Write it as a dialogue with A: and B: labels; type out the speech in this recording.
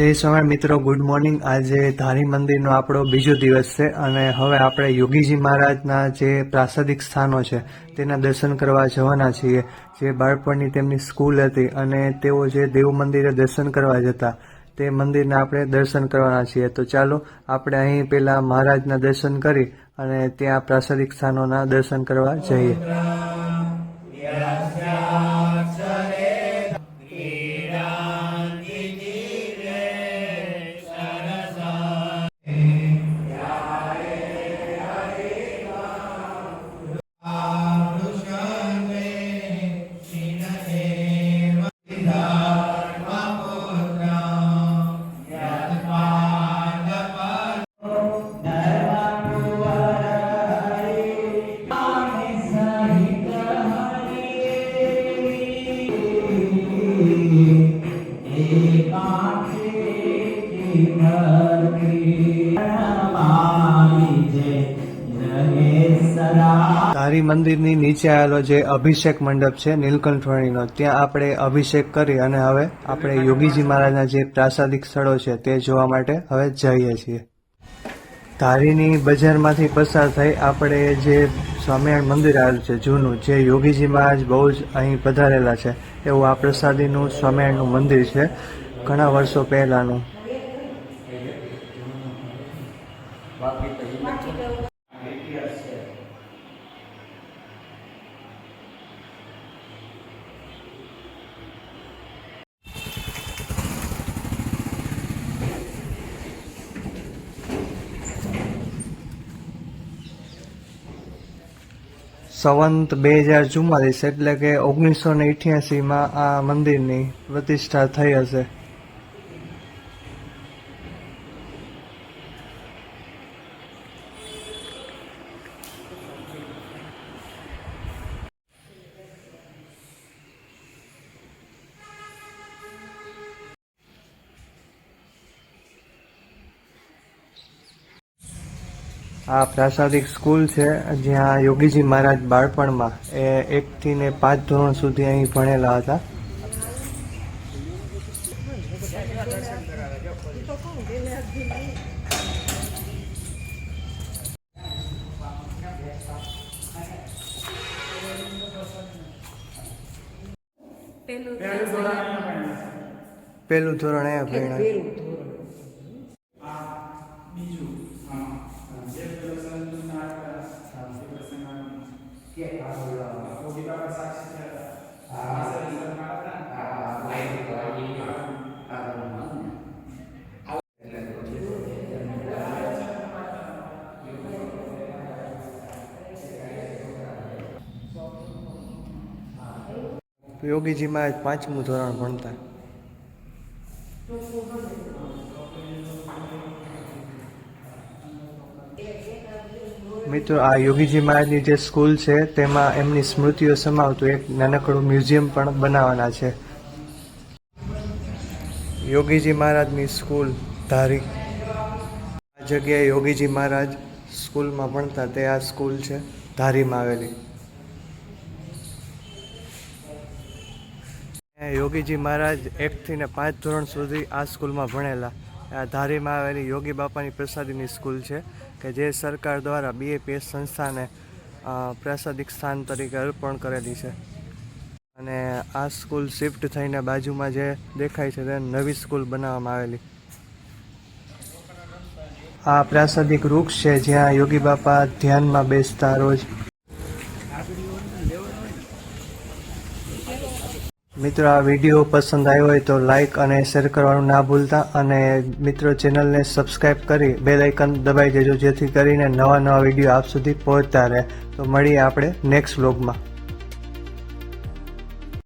A: જય સ્વામી મિત્રો, good morning. આજે ધારી મંદિરનો આપણો બીજો દિવસ છે અને હવે આપણે યોગીજી મહારાજના જે પ્રાસાદિક સ્થાનો છે, તેના દર્શન કરવા જવાના છીએ. જે બાળપણની તેમની સ્કૂલ હતી અને તેઓ જે દેવ મંદિરે દર્શન કરવા જતા, તે મંદિરના આપણે દર્શન કરવાના છીએ. તો ચાલો, આપણે અહીં પહેલાં મહારાજના દર્શન કરી અને ત્યાં પ્રાસાદિક સ્થાનોના દર્શન કરવા જઈએ. ધારી મંદિરની નીચે આવેલો જે અભિષેક મંડપ છે, નીલકંઠવાણીનો, ત્યાં આપણે અભિષેક કરી અને હવે આપણે યોગીજી મહારાજના જે પ્રાસાદિક સ્થળો છે તે જોવા માટે હવે જઈએ છીએ. ધારીની બજારમાંથી પસાર થઈ આપણે જે સ્વામિનારાયણ મંદિર આવેલું છે, જૂનું, જે યોગીજી મહારાજ બહુ જ અહીં પધારેલા છે, એવું આ પ્રસાદીનું સ્વામિનારાયણનું મંદિર છે, ઘણા વર્ષો પહેલાનું. સંવંત બે હજાર ચુમ્માલીસ એટલે કે ઓગણીસો ને ઇઠ્યાસીમાં આ મંદિરની પ્રતિષ્ઠા થઈ હશે. આ પ્રાસાદિક સ્કૂલ છે જ્યાં યોગીજી મહારાજ બાળપણમાં એ એકથી ને પાંચ ધોરણ સુધી અહીં ભણેલા હતા. પહેલું ધોરણ. એ ભણ્યા. યોગીજી મહારાજ પાંચમું ધોરણ ભણતા. મિત્રો, આ યોગીજી મહારાજની જે સ્કૂલ છે, તેમાં એમની સ્મૃતિઓ સમાવતું એક નાનકડું મ્યુઝિયમ પણ બનાવવાના છે. યોગીજી મહારાજની સ્કૂલ ધારી. આ જગ્યાએ યોગીજી મહારાજ સ્કૂલમાં ભણતા, તે આ સ્કૂલ છે, ધારીમાં આવેલી. યોગીજી મહારાજ એકથી ને પાંચ ધોરણ સુધી આ સ્કૂલમાં ભણેલા. ધારીમાં આવેલી યોગી બાપાની પ્રસાદીની સ્કૂલ છે, કે જે સરકાર દ્વારા બીએપીએસ સંસ્થાને પ્રાસાદિક સ્થાન તરીકે અર્પણ કરેલી છે. અને આ સ્કૂલ શિફ્ટ થઈને બાજુમાં જે દેખાય છે તે નવી સ્કૂલ બનાવવામાં આવેલી. આ પ્રાસાદિક વૃક્ષ છે જ્યાં યોગી બાપા ધ્યાનમાં બેસતા રોજ મિત્રો, આ વીડિયો પસંદ આવ્યો હોય તો લાઇક અને શેર કરવાનું ના ભૂલતા અને મિત્રો ચેનલને સબસ્ક્રાઇબ કરી બેલ આઇકન દબાઈ દેજો જેથી કરીને નવા નવા વીડિયો આપ સુધી પહોંચતા રહે. તો મળીએ આપણે નેક્સ્ટ વ્લોગમાં